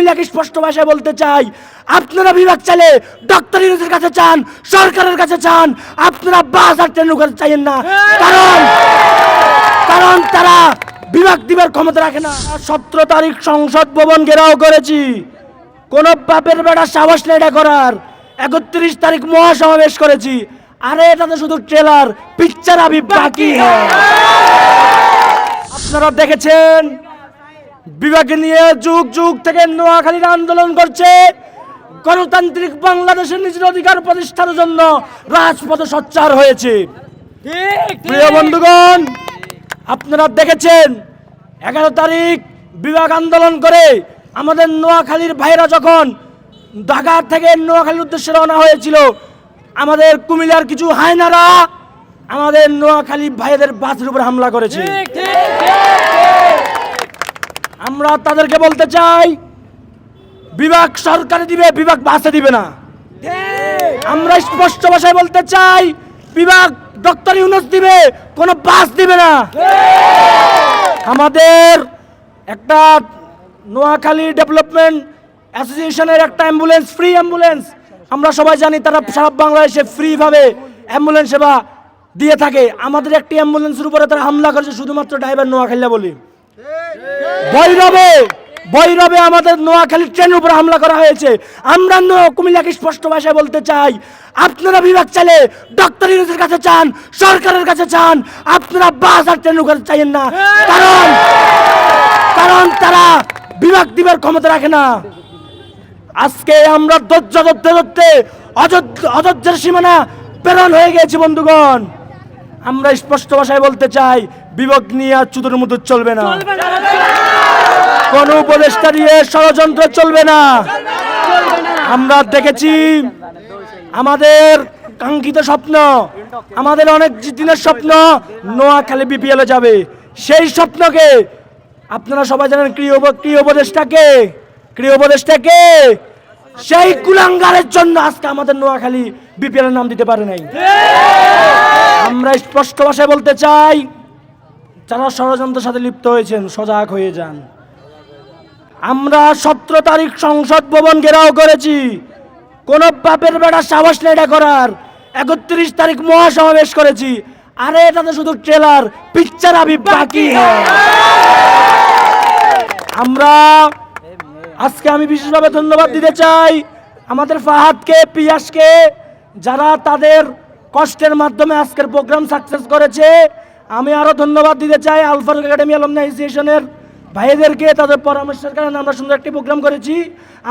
কুমিল্লাকে স্পষ্ট ভাষায় বলতে চাই, আপনারা বিভাগ চালে ডক্টর ইউনুসের কাছে চান, সরকারের কাছে চান, আপনারা বাস আর ট্রেনের কাছে চাইেন না। কারণ কারণ তারা বিভাগ দিবার ক্ষমতা রাখে না। সতেরো তারিখ সংসদ ভবন ঘেরাও করেছি। কোন বাপের বেড়া সাহস নেই এটা করার। একত্রিশ তারিখ মহাসমাবেশ করেছি। আরে এটা তো শুধু ট্রেলার পিকচার আবি বাকি হ্যাঁ। আপনারা দেখেছেন? বিভাগে নিয়ে যুগ যুগ থেকে নোয়াখালীর আন্দোলন করছে। গণতান্ত্রিক বাংলাদেশের নিজের অধিকার প্রতিষ্ঠার জন্য রাজপথে সোচ্চার হয়েছে। প্রিয় বন্ধুগণ আপনারা দেখেছেন এগারো তারিখ বিভাগ আন্দোলন করে আমাদের নোয়াখালীর ভাইরা যখন ঢাকা থেকে নোয়াখালীর উদ্দেশ্যে রওনা হয়েছিল আমাদের কুমিল্লার কিছু হায়নারা আমাদের নোয়াখালী ভাইদের বাসের উপর হামলা করেছে। আমরা তাদেরকে বলতে চাই, বিভাগ সরকারে দিবে, বিভাগ বাসে দিবে না। আমরা স্পষ্ট ভাষায় বলতে চাই, বিভাগ ডক্টর ইউনুস দিবে, কোনো বাস দিবে না। আমাদের একটা নোয়াখালী ডেভেলপমেন্ট অ্যাসোসিয়েশনের একটা অ্যাম্বুলেন্স, ফ্রি অ্যাম্বুলেন্স। আমরা সবাই জানি তারা সারা বাংলাদেশে ফ্রিভাবে অ্যাম্বুলেন্স সেবা দিয়ে থাকে। আমাদের একটি অ্যাম্বুলেন্সের উপরে তারা হামলা করেছে, শুধুমাত্র ড্রাইভার নোয়াখালীরা বলি। ভৈরবে ভৈরবে আমাদের নোয়াখালী ট্রেনের উপর হামলা করা হয়েছে। আমরা নো- কুমিল্লাকে স্পষ্ট ভাষায় বলতে চাই আপনারা বিভাগ চালে ডক্টর ইউনুসের কাছে চান সরকারের কাছে চান আপনারা বাস আর ট্রেনের কাছে চাইেন না। কারণ কারণ তারা বিভাগ দিবার ক্ষমতা রাখে না। আজকে আমরা ধৈর্য ধরতে ধরতে অযোধ্যা অযোধ্যার সীমানা প্রেরণ হয়ে গেছি বন্ধুগণ। আমরা স্পষ্ট ভাষায় বলতে চাই বিভাগ নিয়ে আর চুদুর মুদুর চলবে না। কোন উপদেষ্টা দিয়ে ষড়যন্ত্র চলবে না। আমরা দেখেছি আমাদের কাঙ্ক্ষিত স্বপ্ন আমাদের অনেক দিনের স্বপ্ন নোয়াখালী বিপিএলে যাবে। সেই স্বপ্নকে আপনারা সবাই জানেন ক্রিয় ক্রিয় উপদেষ্টাকে ক্রিয় উপদেষ্টাকে সেই কুলাঙ্গারের জন্য আজকে আমাদের নোয়াখালী বিপিএল নাম দিতে পারে নাই। আমরা স্পষ্ট ভাষায় বলতে চাই যারা ষড়যন্ত্রের সাথে লিপ্ত হয়েছেন সজাগ হয়ে যান। আমরা সতেরো তারিখ সংসদ ভবন ঘেরাও করেছি। কোন বাপের বেড়া সাহস নেই এটা করার। একত্রিশ তারিখ মহাসমাবেশ করেছি। আরে এটা তো শুধু ট্রেলার পিকচার আবি বাকি হ্যাঁ। আমরা আজকে আমি বিশেষভাবে ধন্যবাদ দিতে চাই আমাদের ফাহাদকে পিয়াসকে যারা তাদের কষ্টের মাধ্যমে আজকের প্রোগ্রাম সাকসেস করেছে। আমি আরও ধন্যবাদ দিতে চাই আলফার একাডেমি আলমনা অ্যাসোসিয়েশনের ভাইদেরকে, তাদের পরামর্শের কারণে আমরা সুন্দর একটি প্রোগ্রাম করেছি।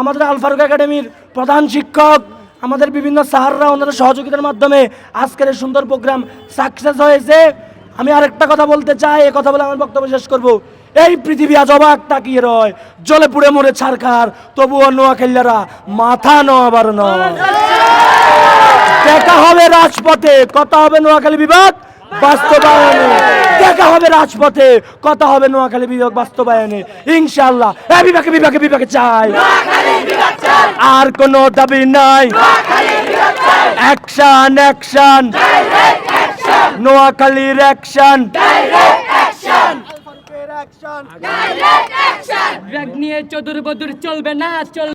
আমাদের আলফারুক একাডেমির প্রধান শিক্ষক, আমাদের বিভিন্ন সাহাররা ওনাদের সহযোগিতার মাধ্যমে আজকের সুন্দর প্রোগ্রাম সাকসেস হয়েছে। আমি আরেকটা কথা বলতে চাই, এ কথা বলে আমার বক্তব্য শেষ করব। এই পৃথিবী আজ অবাক তাকিয়ে রয়, জলে পুড়ে মরে ছাড়খার তবুও নোয়াখাইলারা মাথা নোয়াবার নয়। দেখা হবে রাজপথে। কথা হবে নোয়াখালী বিভাগ বাস্তবায়নে। দেখা হবে রাজপথে কথা হবে নোয়াখালী বিভাগ বাস্তবায়নে। ইনশাআল্লাহ এ বিভাগে বিভাগে বিভাগে চাই। আর কোনো দাবি নাই। অ্যাকশন অ্যাকশন নোয়াখালীর অ্যাকশন নিয়ে চদুর বদুর চলবে না চল